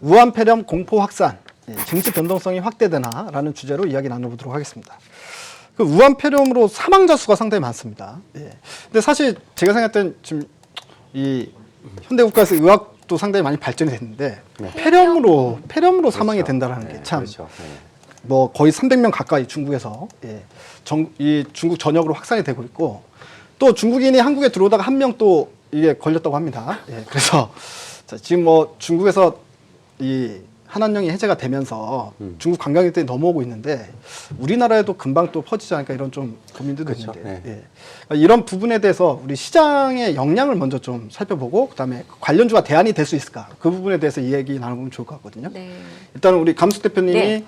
우한 폐렴 공포 확산, 예, 증시 변동성이 확대되나 라는 주제로 이야기 나눠보도록 하겠습니다. 그 우한 폐렴으로 사망자 수가 상당히 많습니다. 예. 근데 사실 제가 생각할 땐 지금 이 현대 국가에서 의학도 상당히 많이 발전이 됐는데 폐렴으로 폐렴으로 사망이 된다라는 게참 그렇죠. 네. 뭐 거의 300명 가까이 중국에서 예, 정, 이 중국 전역으로 확산이 되고 있고 또 중국인이 한국에 들어오다가 한 명 또 이게 걸렸다고 합니다. 예, 그래서 자, 지금 뭐 중국에서 이 한한령이 해제가 되면서 음. 중국 관광객들이 넘어오고 있는데 우리나라에도 금방 또 퍼지지 않을까 이런 좀 고민도 그렇죠. 있는데 네. 예. 그러니까 이런 부분에 대해서 우리 시장의 역량을 먼저 좀 살펴보고 그다음에 관련주가 대안이 될 수 있을까 그 부분에 대해서 이야기 나눠보면 좋을 것 같거든요. 네. 일단 우리 감수 대표님이 네.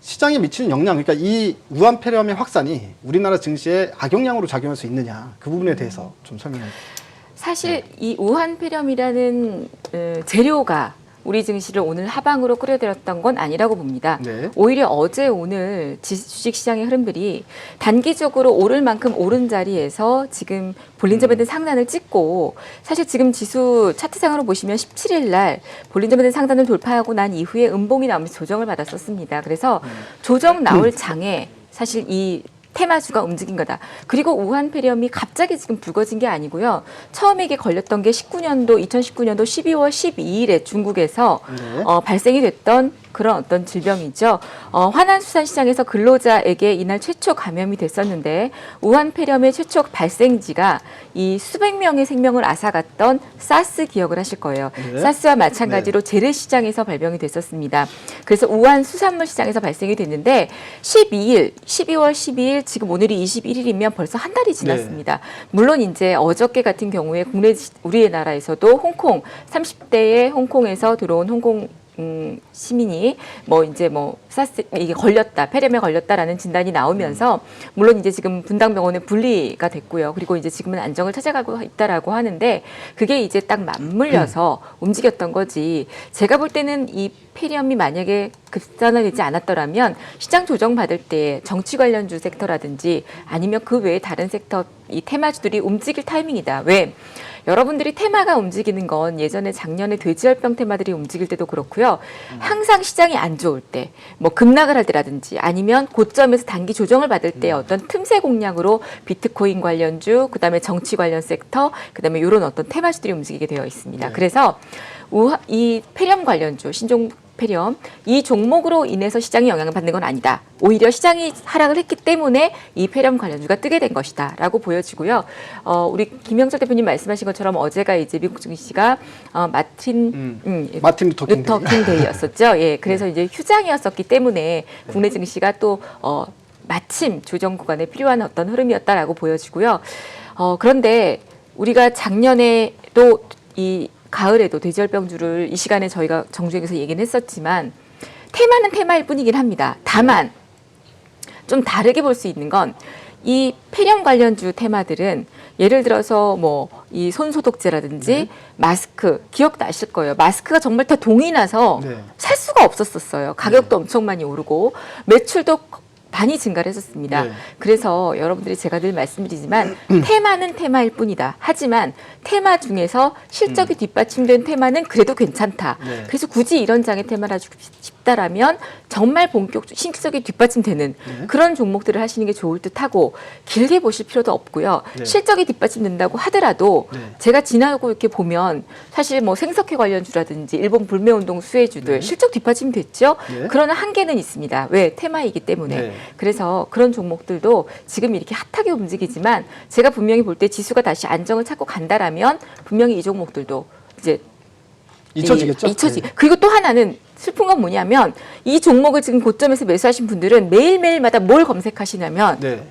시장에 미치는 영향, 그러니까 이 우한 폐렴의 확산이 우리나라 증시에 악영향으로 작용할 수 있느냐 그 부분에 대해서 좀 설명해 주세요. 사실 이 우한 폐렴이라는 어, 재료가 우리 증시를 오늘 하방으로 끌어들였던 건 아니라고 봅니다. 네. 오히려 어제 오늘 지- 주식시장의 흐름들이 단기적으로 오를 만큼 오른 자리에서 지금 볼린저 밴드 상단을 찍고 사실 지금 지수 차트상으로 보시면 17일 날 볼린저 밴드 상단을 돌파하고 난 이후에 음봉이 나오면서 조정을 받았었습니다. 그래서 조정 나올 장에 사실 이 테마주가 움직인 거다. 그리고 우한 폐렴이 갑자기 지금 불거진 게 아니고요. 처음에 이게 걸렸던 게 19년도 2019년도 12월 12일에 중국에서 네. 어, 발생이 됐던 그런 어떤 질병이죠. 어, 화난수산시장에서 근로자에게 이날 최초 감염이 됐었는데 우한 폐렴의 최초 발생지가 이 수백 명의 생명을 앗아갔던 사스 기억을 하실 거예요. 네. 사스와 마찬가지로 재래시장에서 발병이 됐었습니다. 그래서 우한 수산물 시장에서 발생이 됐는데 12일, 12월 12일 지금 오늘이 21일이면 벌써 한 달이 지났습니다. 물론 이제 어저께 같은 경우에 국내 지- 우리나라에서도 홍콩 30대의 홍콩에서 들어온 홍콩 음, 시민이 뭐 이제 뭐 사스 이게 걸렸다 폐렴에 걸렸다라는 진단이 나오면서 물론 이제 지금 분당병원에 분리가 됐고요. 그리고 이제 지금은 안정을 찾아가고 있다라고 하는데 그게 이제 딱 맞물려서 움직였던 거지. 제가 볼 때는 이 폐렴이 만약에 급산화되지 않았더라면 시장 조정 받을 때 정치 관련주 섹터라든지 아니면 그 외에 다른 섹터 이 테마주들이 움직일 타이밍이다. 왜? 여러분들이 테마가 움직이는 건 예전에 작년에 돼지열병 테마들이 움직일 때도 그렇고요. 항상 시장이 안 좋을 때, 뭐 급락을 할 때라든지 아니면 고점에서 단기 조정을 받을 때 어떤 틈새 공략으로 비트코인 관련주, 그다음에 정치 관련 섹터, 그다음에 이런 어떤 테마주들이 움직이게 되어 있습니다. 네. 그래서 우하, 이 폐렴 관련주, 신종 폐렴 이 종목으로 인해서 시장이 영향을 받는 건 아니다. 오히려 시장이 하락을 했기 때문에 이 폐렴 관련주가 뜨게 된 것이다라고 보여지고요. 어, 우리 김영철 대표님 말씀하신 것처럼 어제가 이제 미국 증시가 어, 마틴 음. 음, 마틴 루터 킹 루터 데이. 킹데이였었죠. 예, 그래서 이제 휴장이었었기 때문에 국내 증시가 또 어, 마침 조정 구간에 필요한 어떤 흐름이었다라고 보여지고요. 어, 그런데 우리가 작년에도 이 가을에도 돼지열병주를 이 시간에 저희가 정주행에서 얘기는 했었지만 테마는 테마일 뿐이긴 합니다. 다만 좀 다르게 볼 수 있는 건 이 폐렴 관련주 테마들은 예를 들어서 뭐 이 손소독제라든지 네. 마스크 기억 나실 거예요. 마스크가 정말 다 동이 나서 네. 살 수가 없었었어요. 가격도 엄청 많이 오르고 매출도 많이 증가를 했었습니다. 네. 그래서 여러분들이 제가 늘 말씀드리지만 테마는 테마일 뿐이다. 하지만 테마 중에서 실적이 뒷받침된 테마는 그래도 괜찮다. 네. 그래서 굳이 이런 장의 테마를 하고 싶 다라면 정말 본격 실적이 뒷받침되는 네. 그런 종목들을 하시는 게 좋을 듯하고 길게 보실 필요도 없고요. 네. 실적이 뒷받침된다고 하더라도 네. 제가 지나고 이렇게 보면 사실 뭐 생석회 관련주라든지 일본 불매운동 수혜주들 네. 실적 뒷받침 됐죠. 네. 그러나 한계는 있습니다. 왜 테마이기 때문에. 네. 그래서 그런 종목들도 지금 이렇게 핫하게 움직이지만 제가 분명히 볼 때 지수가 다시 안정을 찾고 간다라면 분명히 이 종목들도 이제 잊혀지겠죠? 이- 잊혀지. 네. 그리고 또 하나는 슬픈 건 뭐냐면 이 종목을 지금 고점에서 매수하신 분들은 매일매일마다 뭘 검색하시냐면 네.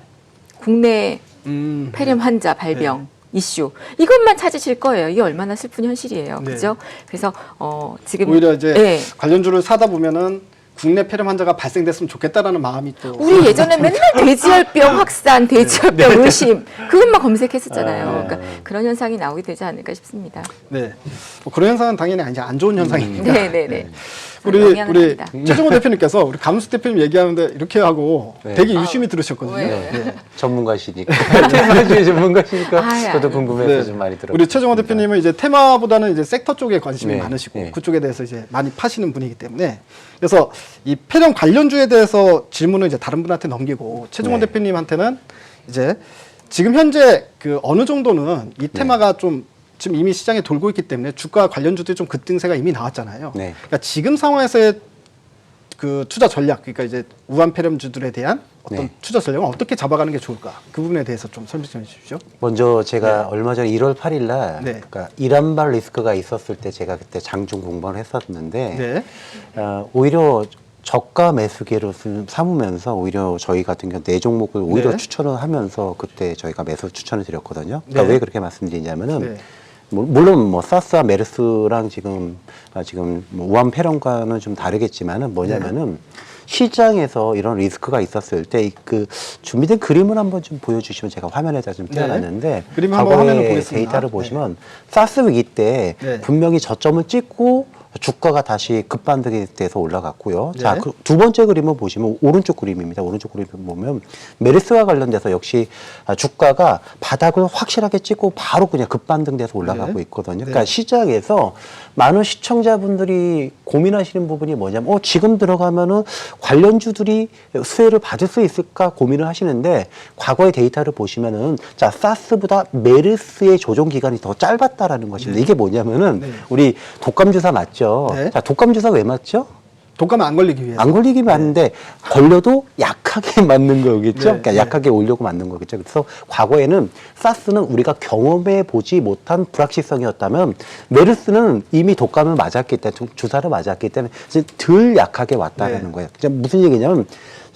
국내 음. 폐렴 환자 발병 이슈 이것만 찾으실 거예요. 이게 얼마나 슬픈 현실이에요. 네. 그죠? 그래서 어 지금 오히려 이제 네. 관련주를 사다 보면은 국내 폐렴 환자가 발생됐으면 좋겠다라는 마음이 또 우리 예전에 맨날 돼지열병 확산, 돼지열병 의심 그것만 검색했었잖아요. 네. 그러니까 그런 현상이 나오게 되지 않을까 싶습니다. 네. 뭐 그런 현상은 당연히 이제 안 좋은 현상이니까. 네, 네, 네. 우리 우리 합니다. 최종호 대표님께서 우리 감수 대표님 얘기하는데 이렇게 하고 네. 되게 유심히 들으셨거든요. 왜요? 네. 전문가시니까 테마주의 전문가시니까 아유, 저도 아유. 궁금해서 네. 좀 많이 들었어요. 우리 최종호 대표님은 이제 테마보다는 이제 섹터 쪽에 관심이 네, 많으시고 네. 그쪽에 대해서 이제 많이 파시는 분이기 때문에 그래서 이 폐렴 관련주에 대해서 질문을 이제 다른 분한테 넘기고 최종호 네. 대표님한테는 이제 지금 현재 그 어느 정도는 네. 이 테마가 좀 지금 이미 시장에 돌고 있기 때문에 주가 관련주들이 좀 급등세가 이미 나왔잖아요. 네. 그러니까 지금 상황에서의 그 투자 전략, 그러니까 이제 우한 폐렴주들에 대한 어떤 네. 투자 전략을 어떻게 잡아가는 게 좋을까? 그 부분에 대해서 좀 설명 좀 해주십시오. 먼저 제가 얼마 전 1월 8일 날 네. 그러니까 이란발 리스크가 있었을 때 제가 그때 장중 공부를 했었는데 네. 어, 오히려 저가 매수계로 쓰- 삼으면서 오히려 저희 같은 경우 네 종목을 오히려 네. 추천을 하면서 그때 저희가 매수 추천을 드렸거든요. 그러니까 네. 왜 그렇게 말씀드리냐면은 네. 물- 물론 뭐 사스와 메르스랑 지금 아, 지금 뭐 우한 폐렴과는 좀 다르겠지만은 뭐냐면은 시장에서 이런 리스크가 있었을 때 그 준비된 그림을 한번 좀 보여주시면 제가 화면에다 좀 네. 띄워놨는데 그림 한번 화면을 과거의 보겠습니다. 데이터를 네. 보시면 사스 위기 때 네. 분명히 저점을 찍고 주가가 다시 급반등이 돼서 올라갔고요. 네. 자, 그 두 번째 그림을 보시면 오른쪽 그림입니다. 오른쪽 그림을 보면 메르스와 관련돼서 역시 아, 주가가 바닥을 확실하게 찍고 바로 그냥 급반등돼서 올라가고 네. 있거든요. 네. 그러니까 시장에서 많은 시청자분들이 고민하시는 부분이 뭐냐면 어, 지금 들어가면은 관련주들이 수혜를 받을 수 있을까 고민을 하시는데 과거의 데이터를 보시면은 자, 사스보다 메르스의 조정 기간이 더 짧았다라는 것입니다. 이게 뭐냐면은 네. 우리 독감 주사 맞죠? 네. 자, 독감 주사 왜 맞죠? 독감에 안 걸리기 위해서. 안 걸리기 맞는데 걸려도 약하게 맞는 거겠죠. 네, 그러니까 네. 약하게 오려고 맞는 거겠죠. 그래서 과거에는 사스는 우리가 경험해 보지 못한 불확실성이었다면 메르스는 이미 독감을 맞았기 때문에 주사를 맞았기 때문에 이제 덜 약하게 왔다라는 네. 거예요. 그러니까 무슨 얘기냐면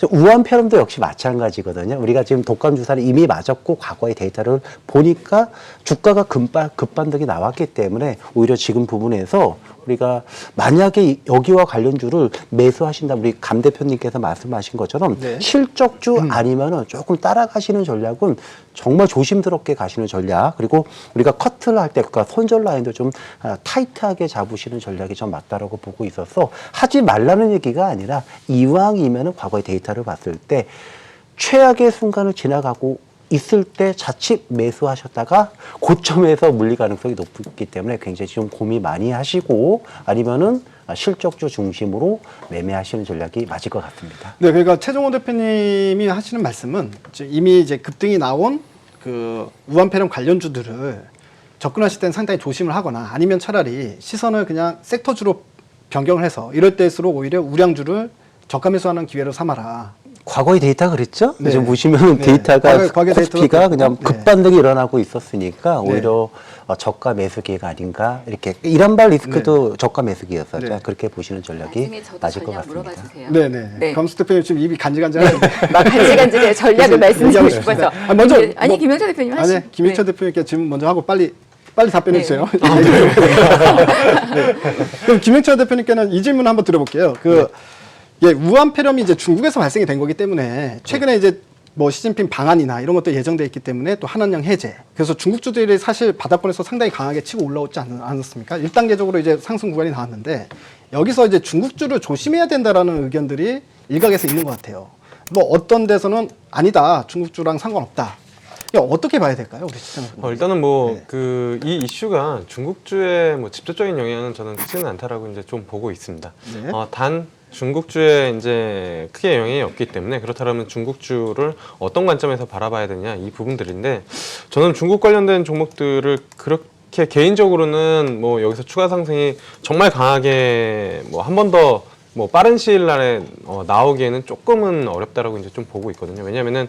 저 우한 폐렴도 역시 마찬가지거든요. 우리가 지금 독감 주사를 이미 맞았고 과거의 데이터를 보니까 주가가 급반, 급반등이 나왔기 때문에 오히려 지금 부분에서 우리가 만약에 이- 여기와 관련주를 매수하신다. 우리 감 대표님께서 말씀하신 것처럼 네. 실적주 아니면은 조금 따라가시는 전략은 정말 조심스럽게 가시는 전략. 그리고 우리가 커트를 할 때 그러니까 손절 라인도 좀 아, 타이트하게 잡으시는 전략이 좀 맞다라고 보고 있어서 하지 말라는 얘기가 아니라 이왕이면은 과거의 데이터를 봤을 때 최악의 순간을 지나가고 있을 때 자칫 매수하셨다가 고점에서 물릴 가능성이 높기 때문에 굉장히 좀 고민 많이 하시고 아니면은 실적주 중심으로 매매하시는 전략이 맞을 것 같습니다. 네, 그러니까 최종호 대표님이 하시는 말씀은 이미 이제 급등이 나온 그 우한 폐렴 관련주들을 접근하실 때는 상당히 조심을 하거나 아니면 차라리 시선을 그냥 섹터주로 변경을 해서 이럴 때일수록 오히려 우량주를 저가 매수하는 기회로 삼아라. 과거의 데이터가 그랬죠? 네. 지금 보시면 네. 데이터가 과거- 코스피가 데이터가 그냥. 네. 급반등이 일어나고 있었으니까 네. 오히려 어, 저가 매수기가 아닌가 이렇게 이란발 리스크도 저가 매수기였었죠. 네. 그렇게 보시는 전략이 맞을 것 같습니다. 주세요. 네, 네. 네. 감수 대표님 지금 입이 간질간질하는데. 막 간질간질해 전략을 말씀드리고 싶어서. 아, 먼저 아니 뭐- 김영철 대표님 하시. 아니, 김희철 대표님께 질문 먼저 하고 빨리 빨리 답변해 네. 주세요. 네. 그럼 김영철 대표님께는 이 질문 한번 드려볼게요. 그 예, 우한 폐렴이 이제 중국에서 발생이 된 거기 때문에 최근에 이제 뭐 시진핑 방안이나 이런 것도 예정돼 있기 때문에 또 한원령 해제. 그래서 중국주들이 사실 바닥권에서 상당히 강하게 치고 올라오지 않, 않았습니까? 1단계적으로 이제 상승 구간이 나왔는데 여기서 이제 중국주를 조심해야 된다라는 의견들이 일각에서 있는 것 같아요. 뭐 어떤 데서는 아니다. 중국주랑 상관없다. 이거 어떻게 봐야 될까요, 우리 시장은? 어, 일단은 뭐 네. 그이 이슈가 중국주의 뭐 직접적인 영향은 저는 크지는 않다라고 이제 좀 보고 있습니다. 네. 어, 단 중국주에 이제 크게 영향이 없기 때문에 그렇다면 중국주를 어떤 관점에서 바라봐야 되냐 이 부분들인데 저는 중국 관련된 종목들을 그렇게 개인적으로는 뭐 여기서 추가 상승이 정말 강하게 뭐 한 번더 뭐 빠른 시일 날에 어, 나오기에는 조금은 어렵다라고 이제 좀 보고 있거든요. 왜냐면은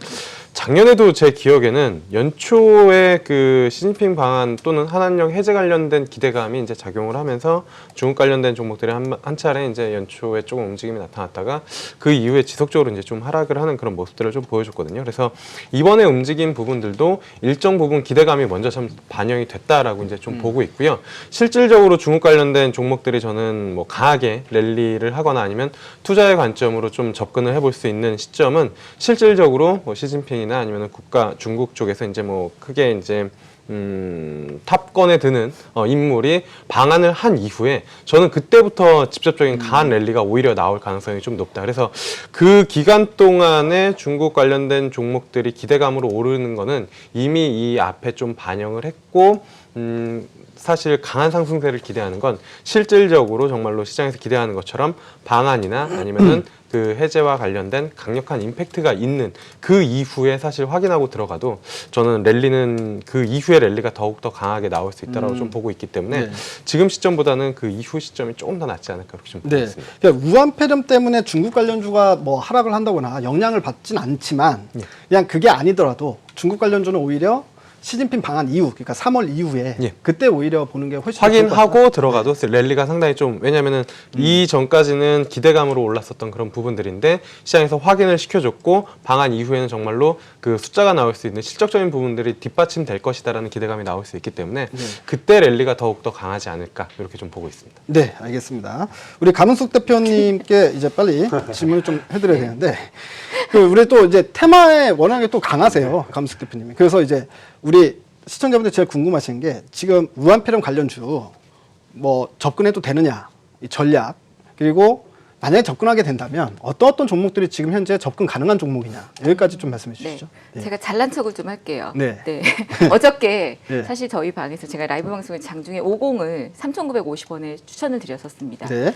작년에도 제 기억에는 연초에 그 시진핑 방안 또는 한한령 해제 관련된 기대감이 이제 작용을 하면서 중국 관련된 종목들이 한, 한 차례 이제 연초에 조금 움직임이 나타났다가 그 이후에 지속적으로 이제 좀 하락을 하는 그런 모습들을 좀 보여줬거든요. 그래서 이번에 움직인 부분들도 일정 부분 기대감이 먼저 좀 반영이 됐다라고 이제 좀 보고 있고요. 실질적으로 중국 관련된 종목들이 저는 뭐 강하게 랠리를 하거나 아니면 투자의 관점으로 좀 접근을 해볼 수 있는 시점은 실질적으로 뭐 시진핑이나 아니면 국가 중국 쪽에서 이제 뭐 크게 이제 음, 탑건에 드는 어, 인물이 방한을 한 이후에 저는 그때부터 직접적인 강한 랠리가 오히려 나올 가능성이 좀 높다. 그래서 그 기간 동안에 중국 관련된 종목들이 기대감으로 오르는 거는 이미 이 앞에 좀 반영을 했고 음, 사실 강한 상승세를 기대하는 건 실질적으로 정말로 시장에서 기대하는 것처럼 방한이나 아니면은 그 해제와 관련된 강력한 임팩트가 있는 그 이후에 사실 확인하고 들어가도 저는 랠리는 그 이후에 랠리가 더욱 더 강하게 나올 수 있다라고 음. 좀 보고 있기 때문에 네. 지금 시점보다는 그 이후 시점이 조금 더 낫지 않을까 그렇게 좀 보고 네. 있습니다. 그러니까 우한 폐렴 때문에 중국 관련주가 뭐 하락을 한다거나 영향을 받진 않지만 예. 그냥 그게 아니더라도 중국 관련주는 오히려 시진핑 방한 이후, 그러니까 3월 이후에 예. 그때 오히려 보는 게 훨씬. 확인하고 들어가도 랠리가 상당히 좀 왜냐면은 이 전까지는 기대감으로 올랐었던 그런 부분들인데 시장에서 확인을 시켜줬고 방한 이후에는 정말로 그 숫자가 나올 수 있는 실적적인 부분들이 뒷받침될 것이다라는 기대감이 나올 수 있기 때문에 네. 그때 랠리가 더욱 더 강하지 않을까 이렇게 좀 보고 있습니다. 네, 알겠습니다. 우리 강은숙 대표님께 이제 빨리 질문을 좀 해드려야 되는데, 그 우리 또 이제 테마에 워낙에 또 강하세요, 강은숙 대표님이. 그래서 이제 우리 시청자분들 제일 궁금하신 게 지금 우한폐렴 관련주 뭐 접근해도 되느냐, 이 전략 그리고 만약에 접근하게 된다면 어떤 어떤 종목들이 지금 현재 접근 가능한 종목이냐 여기까지 좀 말씀해 네. 주시죠. 네. 제가 잘난 척을 좀 할게요. 네. 어저께 네. 사실 저희 방에서 제가 라이브 방송에 장중에 50을 3,950원에 추천을 드렸었습니다. 네.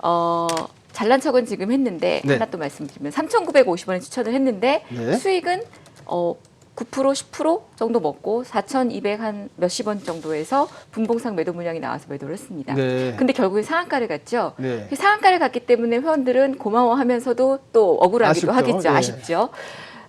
어, 잘난 척은 지금 했는데 네. 하나 또 말씀드리면 3,950원에 추천을 했는데 네. 수익은 어, 9% 10% 정도 먹고 4,200 한 몇십 원 정도에서 분봉상 매도 물량이 나와서 매도를 했습니다. 네. 근데 결국엔 상한가를 갔죠. 네. 그 상한가를 갔기 때문에 회원들은 고마워하면서도 또 억울하기도 아쉽죠. 하겠죠. 예. 아쉽죠.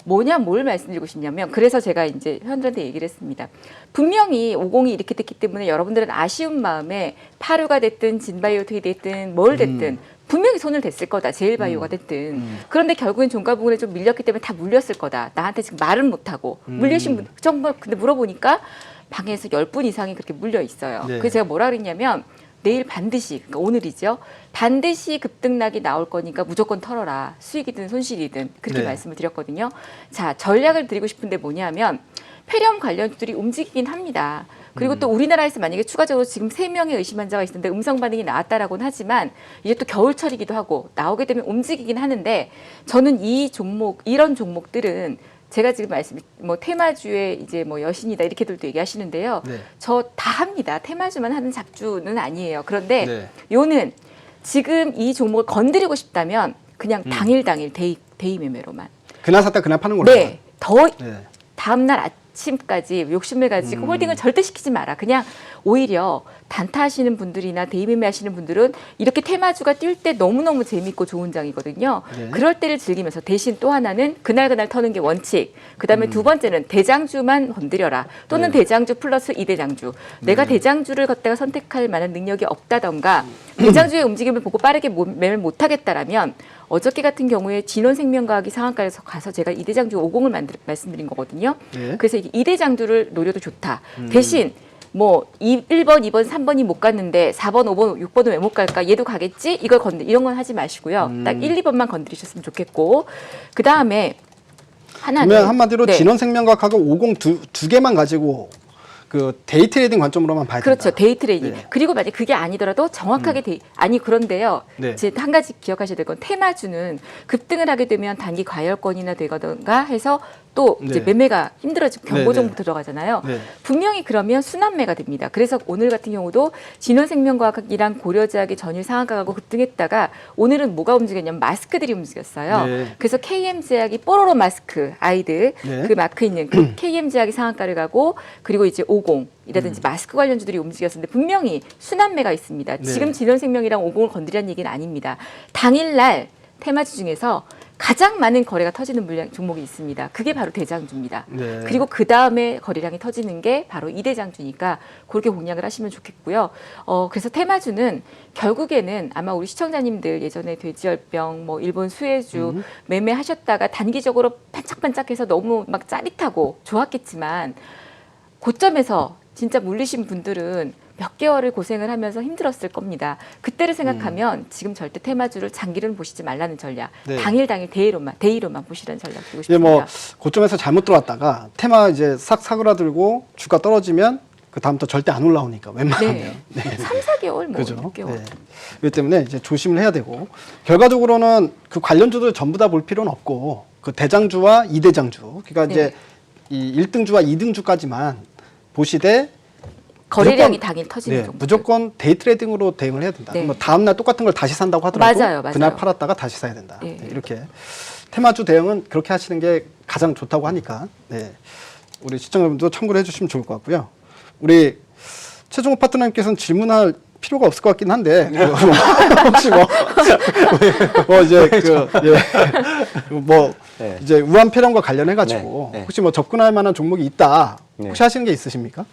뭐냐 뭘 말씀드리고 싶냐면 그래서 제가 이제 회원들한테 얘기를 했습니다. 분명히 50이 이렇게 됐기 때문에 여러분들은 아쉬운 마음에 파류가 됐든 진바이오틱이 됐든 뭘 됐든 분명히 손을 댔을 거다. 제일바이오가 됐든. 그런데 결국엔 종가 부분에 좀 밀렸기 때문에 다 물렸을 거다. 나한테 지금 말은 못하고 물리신 분 정말 근데 물어보니까 방에서 10분 이상이 그렇게 물려 있어요. 네. 그래서 제가 뭐라 그랬냐면 내일 반드시 그러니까 오늘이죠. 반드시 급등락이 나올 거니까 무조건 털어라. 수익이든 손실이든 그렇게 네. 말씀을 드렸거든요. 자, 전략을 드리고 싶은데 뭐냐면 폐렴 관련주들이 움직이긴 합니다. 그리고 음. 또 우리나라에서 만약에 추가적으로 지금 세 명의 의심 환자가 있는데 음성 반응이 나왔다라고는 하지만 이제 또 겨울철이기도 하고 나오게 되면 움직이긴 하는데 저는 이 종목 이런 종목들은 제가 지금 말씀 뭐 테마주의 이제 뭐 여신이다 이렇게들도 얘기하시는데요. 네. 저다 합니다. 테마주만 하는 잡주는 아니에요. 그런데 네. 요는 지금 이 종목을 건드리고 싶다면 그냥 음. 당일 당일 데이 데이 매매로만. 그날 샀다 그날 파는 걸로. 네. 더 네. 다음 날 아침까지 욕심을 가지고 음. 홀딩을 절대 시키지 마라. 그냥 오히려 단타 하시는 분들이나 데이매매 하시는 분들은 이렇게 테마주가 뛸 때 너무너무 재밌고 좋은 장이거든요. 네. 그럴 때를 즐기면서 대신 또 하나는 그날그날 터는 게 원칙. 그다음에 음. 두 번째는 대장주만 건드려라. 또는 네. 대장주 플러스 이대장주. 내가 대장주를 갖다가 선택할 만한 능력이 없다던가 대장주의 움직임을 보고 빠르게 못- 매매를 못 하겠다라면 어저께 같은 경우에 진원생명과학이 상한가에서 가서 제가 이대장주 50을 만들, 말씀드린 거거든요. 네. 그래서 이대장주를 노려도 좋다. 음. 대신 뭐 이- 1번, 2번, 3번이 못 갔는데 4번, 5번, 6번은 왜 못 갈까? 얘도 가겠지? 이걸 건드 이런 건 하지 마시고요. 음. 딱 1, 2번만 건드리셨으면 좋겠고 그 다음에 하나는 그러면 한마디로 네. 진원생명과학하고 50 두, 두 개만 가지고 그 데이 트레이딩 관점으로만 봐야 그렇죠. 된다. 데이 트레이딩. 네. 그리고 만약 그게 아니더라도 정확하게 데이 아니 그런데요. 네. 이제 한 가지 기억하셔야 될 건 테마주는 급등을 하게 되면 단기 과열권이나 되거든가 해서 또 이제 네. 매매가 힘들어지고 경고 네, 정보 네. 들어가잖아요. 네. 분명히 그러면 순환매가 됩니다. 그래서 오늘 같은 경우도 진원생명과학이랑 고려제약이 전일 상한가가고 급등했다가 오늘은 뭐가 움직였냐면 마스크들이 움직였어요. 네. 그래서 KM제약이 뽀로로 마스크 아이들 네. 그 마크 있는 그 KM제약이 상한가를 가고 그리고 이제 50 음. 이라든지 마스크 관련주들이 움직였는데 분명히 순환매가 있습니다. 네. 지금 진원생명이랑 50을 건드리는 얘기는 아닙니다. 당일날 테마주 중에서 가장 많은 거래가 터지는 물량 종목이 있습니다. 그게 바로 대장주입니다. 네. 그리고 그 다음에 거래량이 터지는 게 바로 이 대장주니까 그렇게 공략을 하시면 좋겠고요. 어, 그래서 테마주는 결국에는 아마 우리 시청자님들 예전에 돼지열병, 뭐 일본 수혜주 음. 매매하셨다가 단기적으로 반짝반짝해서 너무 막 짜릿하고 좋았겠지만 고점에서 진짜 물리신 분들은 몇 개월을 고생을 하면서 힘들었을 겁니다. 그때를 생각하면 지금 절대 테마주를 장기를 보시지 말라는 전략. 네. 당일 당일 대의로만 대의로만 보시라는 전략 드리고 이제 싶습니다. 뭐 고점에서 잘못 들어왔다가 테마 이제 싹 사그라들고 주가 떨어지면 그 다음부터 절대 안 올라오니까 웬만하면. 네. 네. 3, 4개월 뭐 그죠. 6개월. 네. 그렇기 때문에 이제 조심을 해야 되고 결과적으로는 그 관련주들 전부 다 볼 필요는 없고 그 대장주와 이대장주 그러니까 네. 이제 이 1등주와 2등주까지만 보시되 거래량이 당일 터지는 네, 정도. 무조건 데이 트레이딩으로 대응을 해야 된다. 네. 뭐 다음 날 똑같은 걸 다시 산다고 하더라도 맞아요, 맞아요. 그날 팔았다가 다시 사야 된다. 네. 네, 이렇게 테마주 대응은 그렇게 하시는 게 가장 좋다고 하니까 네. 우리 시청자분들도 참고를 해주시면 좋을 것 같고요. 우리 최종호 파트너님께서는 질문할 필요가 없을 것 같긴 한데 그 혹시 뭐, 뭐 이제 그뭐 네. 이제 우한 폐렴과 관련해 가지고 네, 네. 혹시 뭐 접근할 만한 종목이 있다 네. 혹시 하시는 게 있으십니까?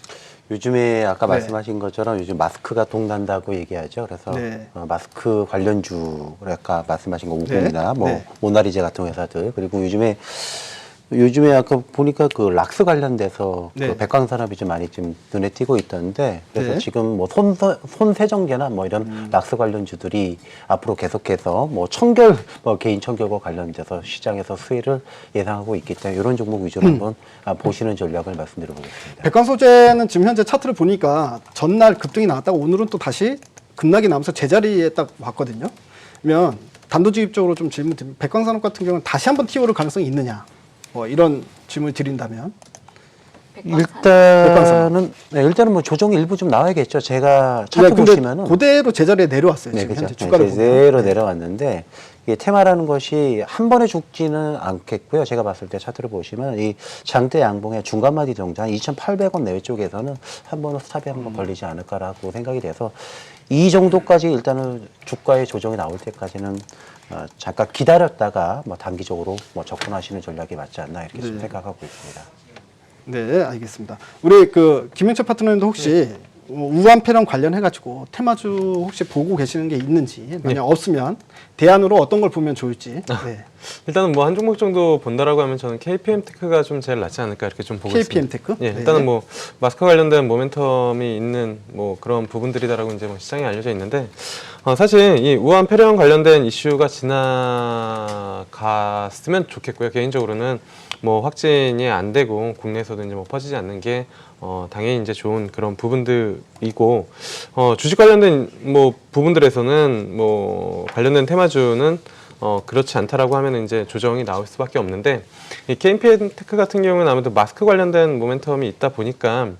요즘에 아까 네. 말씀하신 것처럼 요즘 마스크가 동난다고 얘기하죠. 그래서 네. 어, 마스크 관련주 아까 말씀하신 거 네. 우공이나 뭐 네. 모나리제 같은 회사들 그리고 요즘에 요즘에 아까 보니까 그 락스 관련돼서 네. 그 백광 산업이 좀 많이 좀 눈에 띄고 있던데 그래서 네. 지금 뭐 손, 손세정제나 뭐 이런 음. 락스 관련주들이 앞으로 계속해서 뭐 청결 뭐 개인 청결과 관련돼서 시장에서 수혜를 예상하고 있기 때문에 이런 종목 위주로 음. 한번 아, 보시는 전략을 말씀드려보겠습니다. 백광 소재는 지금 현재 차트를 보니까 전날 급등이 나왔다가 오늘은 또 다시 급락이 나면서 제자리에 딱 왔거든요. 그러면 단도직입적으로 좀 질문 드리면 백광산업 같은 경우는 다시 한번 티오를 가능성이 있느냐? 뭐 이런 질문을 드린다면 일단은 네, 일단은 뭐 조정이 일부 좀 나와야겠죠. 제가 차트 네, 근데 보시면은 그대로 제자리에 내려왔어요. 네, 지금 그죠. 현재 주가를 네, 보면. 제대로 내려왔는데 이게 테마라는 것이 한 번에 죽지는 않겠고요. 제가 봤을 때 차트를 보시면 이 장대 양봉의 중간 마디 정도 한 2,800원 내외 쪽에서는 한 번은 스탑이 한번 걸리지 않을까라고 생각이 돼서 이 정도까지 일단은 주가의 조정이 나올 때까지는 어, 잠깐 기다렸다가 뭐 단기적으로 뭐 접근하시는 전략이 맞지 않나 이렇게 좀 네. 생각하고 있습니다. 네, 알겠습니다. 우리 그 김영철 파트너님도 혹시 어, 우한폐랑 관련해 가지고 테마주 혹시 보고 계시는 게 있는지 만약 없으면 대안으로 어떤 걸 보면 좋을지. 네. 일단은 뭐 한 종목 정도 본다라고 하면 저는 KPM 테크가 좀 제일 낫지 않을까 이렇게 좀 보고 KPM 있습니다. 테크? 예, 네. 일단은 뭐 마스크 관련된 모멘텀이 있는 뭐 그런 부분들이다라고 이제 뭐 시장에 알려져 있는데 어, 사실 이 우한 폐렴 관련된 이슈가 지나갔으면 좋겠고요. 개인적으로는 뭐 확진이 안 되고 국내에서도 이제 뭐 퍼지지 않는 게 어, 당연히 이제 좋은 그런 부분들이고 어, 주식 관련된 뭐 부분들에서는 뭐 관련된 테마주는 어, 그렇지 않다라고 하면 이제 조정이 나올 수밖에 없는데 이 KPM 테크 같은 경우는 아무래도 마스크 관련된 모멘텀이 있다 보니까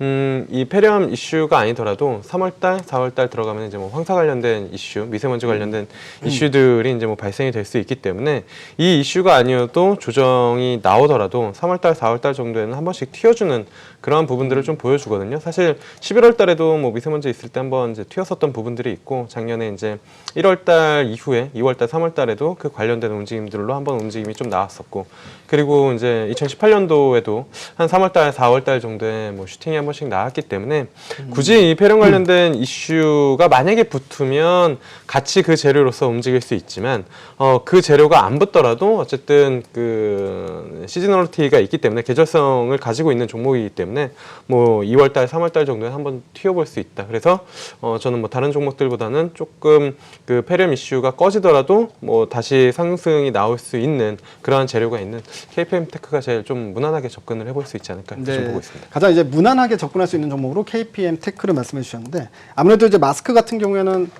음, 이 폐렴 이슈가 아니더라도 3월달, 4월달 들어가면 이제 뭐 황사 관련된 이슈, 미세먼지 관련된 이슈들이 이제 뭐 발생이 될 수 있기 때문에 이 이슈가 아니어도 조정이 나오더라도 3월달, 4월달 정도에는 한 번씩 튀어주는 그러한 부분들을 좀 보여주거든요. 사실 11월달에도 뭐 미세먼지 있을 때 한번 이제 튀었었던 부분들이 있고 작년에 이제 1월달 이후에 2월달, 3월달에도 그 관련된 움직임들로 한번 움직임이 좀 나왔었고 그리고 이제 2018년도에도 한 3월달, 4월달 정도에 뭐 슈팅이 한번 씩 나왔기 때문에 굳이 이 폐렴 관련된 이슈가 만약에 붙으면 같이 그 재료로서 움직일 수 있지만 어, 그 재료가 안 붙더라도 어쨌든 그 시즈널리티가 있기 때문에 계절성을 가지고 있는 종목이기 때문에 뭐 2월달, 3월달 정도에 한번 튀어볼 수 있다. 그래서 어, 저는 뭐 다른 종목들보다는 조금 그 폐렴 이슈가 꺼지더라도 뭐 다시 상승이 나올 수 있는 그러한 재료가 있는 KPM 테크가 제일 좀 무난하게 접근을 해볼 수 있지 않을까 이렇게 좀 보고 있습니다. 가장 이제 무난하게 접근할 수 있는 종목으로 KPM 테크를 말씀해 주셨는데 아무래도 이제 마스크 같은 경우에는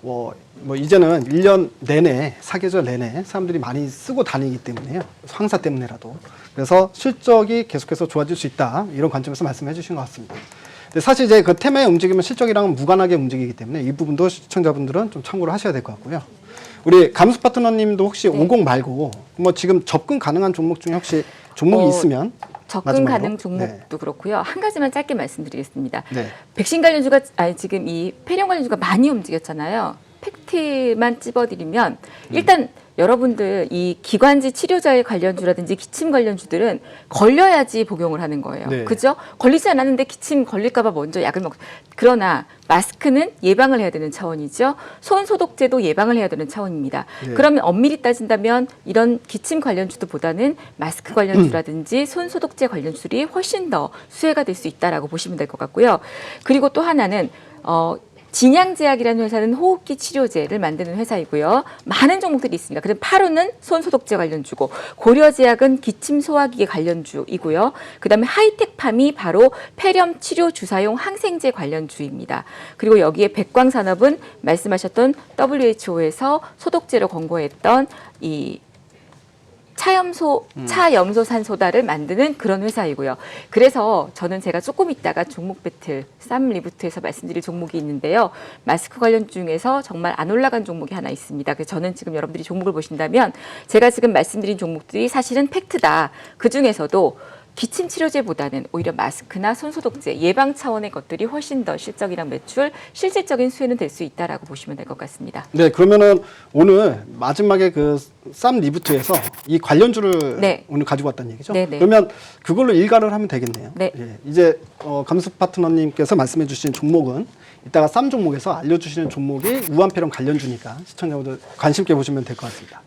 뭐, 뭐 이제는 1년 내내 사계절 내내 사람들이 많이 쓰고 다니기 때문에요. 황사 때문에라도. 그래서 실적이 계속해서 좋아질 수 있다. 이런 관점에서 말씀해 주신 것 같습니다. 근데 사실 이제 그 테마의 움직임은 실적이랑은 무관하게 움직이기 때문에 이 부분도 시청자분들은 좀 참고를 하셔야 될 것 같고요. 우리 감수 파트너님도 혹시 네. 50 말고 뭐 지금 접근 가능한 종목 중에 혹시 종목이 어, 있으면 접근 마지막으로. 가능 종목도 그렇고요. 한 가지만 짧게 말씀드리겠습니다. 네. 백신 관련주가 아니 지금 이 폐렴 관련주가 많이 움직였잖아요. 팩트만 찝어드리면 일단 여러분들 이 기관지 치료자의 관련주라든지 기침 관련주들은 걸려야지 복용을 하는 거예요. 네. 그죠? 걸리지 않았는데 기침 걸릴까봐 먼저 약을 먹. 그러나 마스크는 예방을 해야 되는 차원이죠. 손 소독제도 예방을 해야 되는 차원입니다. 네. 그러면 엄밀히 따진다면 이런 기침 관련주도보다는 마스크 관련주라든지 손 소독제 관련주들이 훨씬 더 수혜가 될 수 있다라고 보시면 될 것 같고요. 그리고 또 하나는 어. 진양제약이라는 회사는 호흡기 치료제를 만드는 회사이고요. 많은 종목들이 있습니다. 그럼 파루는 손소독제 관련주고 고려제약은 기침 소화기계 관련주이고요. 그다음에 하이텍팜이 바로 폐렴 치료 주사용 항생제 관련주입니다. 그리고 여기에 백광산업은 말씀하셨던 WHO에서 소독제로 권고했던 이 차염소 차염소 산소다를 만드는 그런 회사이고요. 그래서 저는 제가 조금 있다가 종목 배틀 쌈 리부트에서 말씀드릴 종목이 있는데요. 마스크 관련 중에서 정말 안 올라간 종목이 하나 있습니다. 그래서 저는 지금 여러분들이 종목을 보신다면 제가 지금 말씀드린 종목들이 사실은 팩트다. 그 중에서도 기침 치료제보다는 오히려 마스크나 손소독제 예방 차원의 것들이 훨씬 더 실적이랑 매출, 실질적인 수혜는 될 수 있다라고 보시면 될 것 같습니다. 네, 그러면은 오늘 마지막에 그 쌈 리부트에서 이 관련주를 네. 오늘 가지고 왔다는 얘기죠. 네, 네. 그러면 그걸로 일가를 하면 되겠네요. 네. 예, 이제 어, 감수 파트너님께서 말씀해주신 종목은 이따가 쌈 종목에서 알려주시는 종목이 우한폐렴 관련주니까 시청자분들 관심 있게 보시면 될 것 같습니다.